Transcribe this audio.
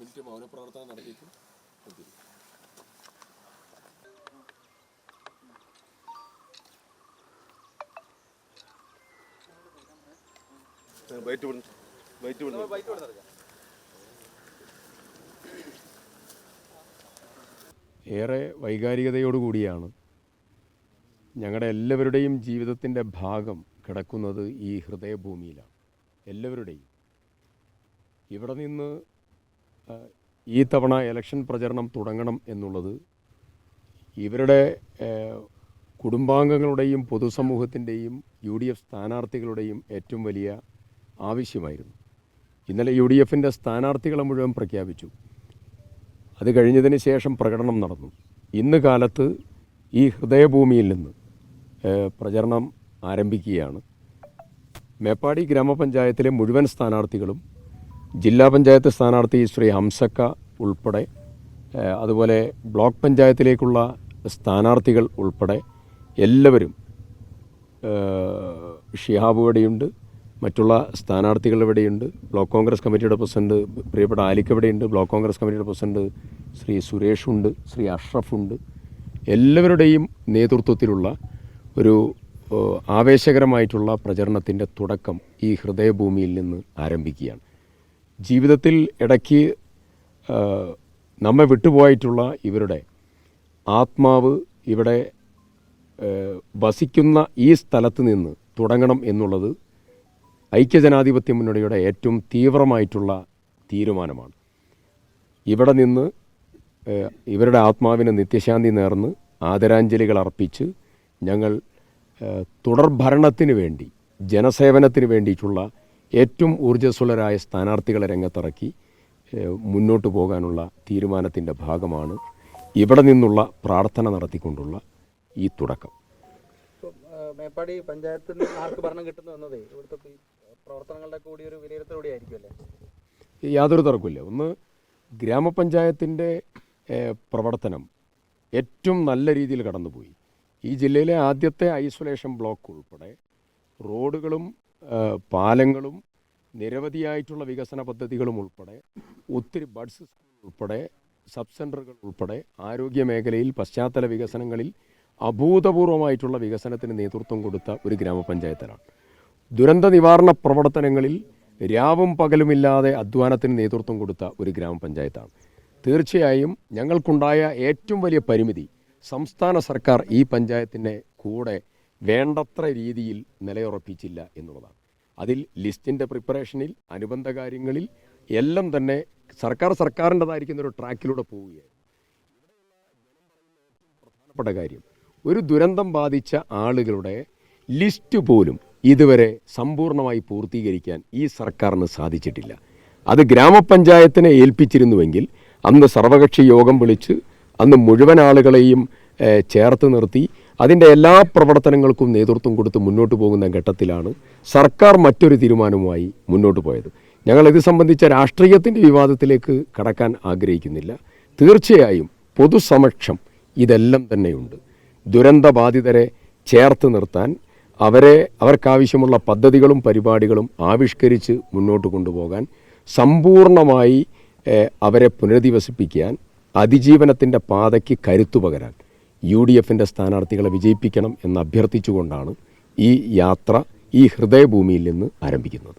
Minute മൗനപ്രവർത്തനം നടത്തിയിട്ട് ഏറെ വൈകാരികതയോടുകൂടിയാണ് ഞങ്ങളുടെ എല്ലാവരുടെയും ജീവിതത്തിന്റെ ഭാഗം കിടക്കുന്നത് ഈ ഹൃദയഭൂമിയിലാണ്. എല്ലാവരുടെയും. ഇവിടെ നിന്ന് ഈ തവണ ഇലക്ഷൻ പ്രചരണം തുടങ്ങണം എന്നുള്ളത് ഇവരുടെ കുടുംബാംഗങ്ങളുടെയും പൊതുസമൂഹത്തിന്റെയും യു ഡി എഫ് സ്ഥാനാർത്ഥികളുടെയും ഏറ്റവും വലിയ ആവശ്യമായിരുന്നു. ഇന്നലെ യു ഡി എഫിന്റെ സ്ഥാനാർത്ഥികളെ മുഴുവൻ പ്രഖ്യാപിച്ചു. അത് കഴിഞ്ഞതിന് ശേഷം പ്രകടനം നടന്നു. ഇന്ന് കാലത്ത് ഈ ഹൃദയഭൂമിയിൽ നിന്ന് പ്രചരണം ആരംഭിക്കുകയാണ്. മേപ്പാടി ഗ്രാമപഞ്ചായത്തിലെ മുഴുവൻ സ്ഥാനാർത്ഥികളും ജില്ലാ പഞ്ചായത്ത് സ്ഥാനാർത്ഥി ശ്രീ ഹംസക്ക ഉൾപ്പെടെ അതുപോലെ ബ്ലോക്ക് പഞ്ചായത്തിലേക്കുള്ള സ്ഥാനാർത്ഥികൾ ഉൾപ്പെടെ എല്ലാവരും ഷിഹാബ് ഇവിടെയുണ്ട് മറ്റുള്ള സ്ഥാനാർത്ഥികൾ ഇവിടെയുണ്ട് ബ്ലോക്ക് കോൺഗ്രസ് കമ്മിറ്റിയുടെ പ്രസിഡന്റ് പ്രിയപ്പെട്ട ആലിക്ക് ഇവിടെയുണ്ട് ബ്ലോക്ക് കോൺഗ്രസ് കമ്മിറ്റിയുടെ പ്രസിഡന്റ് ശ്രീ സുരേഷ് ഉണ്ട് ശ്രീ അഷ്റഫ് ഉണ്ട്. എല്ലാവരുടെയും നേതൃത്വത്തിലുള്ള ഒരു ആവേശകരമായിട്ടുള്ള പ്രചരണത്തിന്റെ തുടക്കം ഈ ഹൃദയഭൂമിയിൽ നിന്ന് ആരംഭിക്കുകയാണ്. ജീവിതത്തിൽ ഇടയ്ക്ക് നമ്മെ വിട്ടുപോയിട്ടുള്ള ഇവരുടെ ആത്മാവ് ഇവിടെ വസിക്കുന്ന ഈ സ്ഥലത്ത് നിന്ന് തുടങ്ങണം എന്നുള്ളത് ഐക്യജനാധിപത്യ മുന്നണിയുടെ ഏറ്റവും തീവ്രമായിട്ടുള്ള തീരുമാനമാണ്. ഇവിടെ നിന്ന് ഇവരുടെ ആത്മാവിന് നിത്യശാന്തി നേർന്ന് ആദരാഞ്ജലികൾ അർപ്പിച്ച് ഞങ്ങൾ തുടർഭരണത്തിന് വേണ്ടി ജനസേവനത്തിന് വേണ്ടിയിട്ടുള്ള ഏറ്റവും ഊർജസ്വലരായ സ്ഥാനാർത്ഥികളെ രംഗത്തിറക്കി മുന്നോട്ട് പോകാനുള്ള തീരുമാനത്തിന്റെ ഭാഗമാണ് ഇവിടെ നിന്നുള്ള പ്രാർത്ഥന നടത്തിക്കൊണ്ടുള്ള ഈ തുടക്കം. മേപ്പാടി പഞ്ചായത്തിൽ ആർക്ക് ഭരണം കിട്ടുന്നു എന്നതേ ഇവിടുത്തെ പ്രവർത്തനങ്ങളുടെ കൂടി ഒരു വിലയിരുത്തലൂടെ യാതൊരു തർക്കമില്ല ഒന്ന് ഗ്രാമപഞ്ചായത്തിന്റെ പ്രവർത്തനം ഏറ്റവും നല്ല രീതിയിൽ കടന്നുപോയി. ഈ ജില്ലയിലെ ആദ്യത്തെ ഐസൊലേഷൻ ബ്ലോക്ക് ഉൾപ്പെടെ റോഡുകളും പാലങ്ങളും നിരവധിയായിട്ടുള്ള വികസന പദ്ധതികളും ഉൾപ്പെടെ ഒത്തിരി ബഡ്സ് ഉൾപ്പെടെ സബ് സെന്ററുകൾ ഉൾപ്പെടെ ആരോഗ്യ മേഖലയിൽ പശ്ചാത്തല വികസനങ്ങളിൽ അഭൂതപൂർവമായിട്ടുള്ള വികസനത്തിന് നേതൃത്വം കൊടുത്ത ഒരു ഗ്രാമപഞ്ചായത്തിലാണ്. ദുരന്ത നിവാരണ പ്രവർത്തനങ്ങളിൽ രാവും പകലുമില്ലാതെ അധ്വാനത്തിന് നേതൃത്വം കൊടുത്ത ഒരു ഗ്രാമപഞ്ചായത്താണ്. തീർച്ചയായും ഞങ്ങൾക്കുണ്ടായ ഏറ്റവും വലിയ പരിമിതി സംസ്ഥാന സർക്കാർ ഈ പഞ്ചായത്തിന്റെ കൂടെ വേണ്ടത്ര രീതിയിൽ നിലയുറപ്പിച്ചില്ല എന്നുള്ളതാണ്. അതിൽ ലിസ്റ്റിന്റെ പ്രിപ്പറേഷനിൽ അനുബന്ധ കാര്യങ്ങളിൽ എല്ലാം തന്നെ സർക്കാർ സർക്കാരിന്റെതായിരിക്കുന്ന ഒരു ട്രാക്കിലൂടെ പോവുകയായിരുന്നു. പ്രധാനപ്പെട്ട കാര്യം ഒരു ദുരന്തം ബാധിച്ച ആളുകളുടെ ലിസ്റ്റ് പോലും ഇതുവരെ സമ്പൂർണമായി പൂർത്തീകരിക്കാൻ ഈ സർക്കാരിന് സാധിച്ചിട്ടില്ല. അത് ഗ്രാമപഞ്ചായത്തിനെ ഏൽപ്പിച്ചിരുന്നുവെങ്കിൽ അന്ന് സർവകക്ഷി യോഗം വിളിച്ച് അന്ന് മുഴുവൻ ആളുകളെയും ചേർത്ത് നിർത്തി അതിന്റെ എല്ലാ പ്രവർത്തനങ്ങൾക്കും നേതൃത്വം കൊടുത്ത് മുന്നോട്ട് പോകുന്ന ഘട്ടത്തിലാണ് സർക്കാർ മറ്റൊരു തീരുമാനവുമായി മുന്നോട്ട് പോയത്. ഞങ്ങൾ ഇത് സംബന്ധിച്ച രാഷ്ട്രീയത്തിന്റെ വിവാദത്തിലേക്ക് കടക്കാൻ ആഗ്രഹിക്കുന്നില്ല. തീർച്ചയായും പൊതുസമക്ഷം ഇതെല്ലാം തന്നെയുണ്ട്. ദുരന്തബാധിതരെ ചേർത്ത് നിർത്താൻ അവരെ അവർക്കാവശ്യമുള്ള പദ്ധതികളും പരിപാടികളും ആവിഷ്കരിച്ച് മുന്നോട്ട് കൊണ്ടുപോകാൻ സമ്പൂർണമായി അവരെ പുനരധിവസിപ്പിക്കാൻ അതിജീവനത്തിന്റെ പാതയ്ക്ക് കരുത്തു പകരാൻ യു ഡി എഫിന്റെ സ്ഥാനാർത്ഥികളെ വിജയിപ്പിക്കണം എന്ന് അഭ്യർത്ഥിച്ചുകൊണ്ടാണ് ഈ യാത്ര ഈ ഹൃദയഭൂമിയിൽ നിന്ന് ആരംഭിക്കുന്നത്.